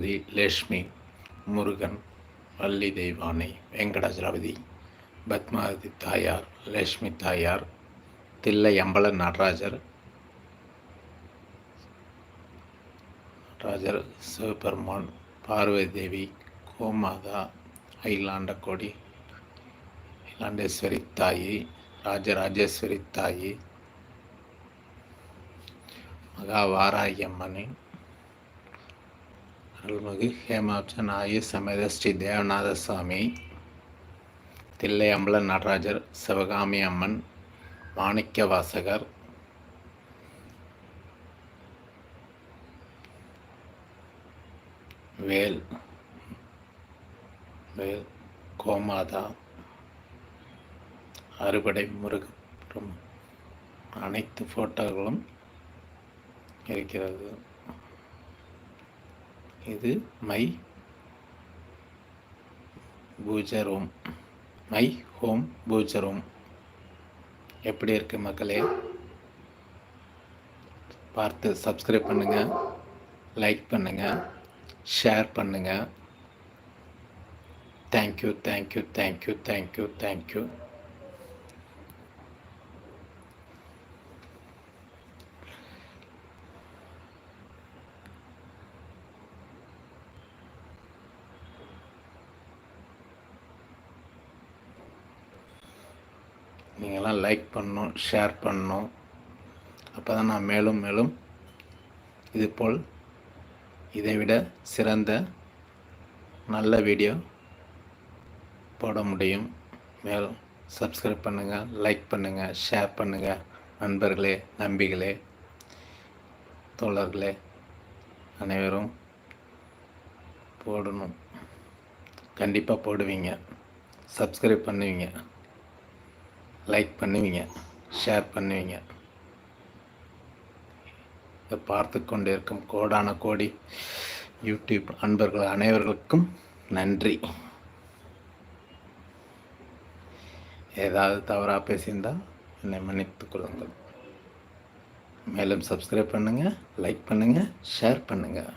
லட்சுமி முருகன் வள்ளி தெய்வானை வெங்கடாஜலபதி பத்மாவதி தாயார் லக்ஷ்மி தாயார் தில்லை அம்பல நடராஜர் நடராஜர் சிவபெருமான் பார்வதி தேவி கோமாதா ஐலாண்டக்கோடி ஐலாண்டேஸ்வரி தாயி ராஜராஜேஸ்வரி தாயி மகாவாராயம்மனின் அருள்மிகு ஹேமாப்சன் ஆயு சமேத ஸ்ரீ தேவநாத சுவாமி தில்லை அம்பல நடராஜர் சிவகாமி அம்மன் மாணிக்க வாசகர் வேல் வேல் கோமாதா அறுபடை முருகன் அனைத்து ஃபோட்டோகளும் இருக்கிறது. இது my puja room my home puja room எப்படி இருக்கு மக்களே? பார்த்து சப்ஸ்கிரைப் பண்ணுங்கள் லைக் பண்ணுங்கள் ஷேர் பண்ணுங்கள் thank you thank you thank you thank you thank you நீங்களாம் லைக் பண்ணணும் ஷேர் பண்ணணும். அப்போ தான் நான் மேலும் மேலும் இதுபோல் இதைவிட சிறந்த நல்ல வீடியோ போட முடியும். மேலும் சப்ஸ்கிரைப் பண்ணுங்கள் லைக் பண்ணுங்கள் ஷேர் பண்ணுங்கள் நண்பர்களே நம்பிகளே தோழர்களே அனைவரும் போடணும். கண்டிப்பாக போடுவீங்க. சப்ஸ்கிரைப் பண்ணுவீங்க. லைக் பண்ணுவீங்க ஷேர் பண்ணுவீங்க. இதை பார்த்து கொண்டிருக்கும் கோடான கோடி யூடியூப் அன்பர்கள் அனைவர்களுக்கும் நன்றி. ஏதாவது தவறாக பேசியிருந்தால் என்னை மன்னித்து கொள்ளுங்கள். மேலும் சப்ஸ்கிரைப் பண்ணுங்கள் லைக் பண்ணுங்கள் ஷேர் பண்ணுங்கள்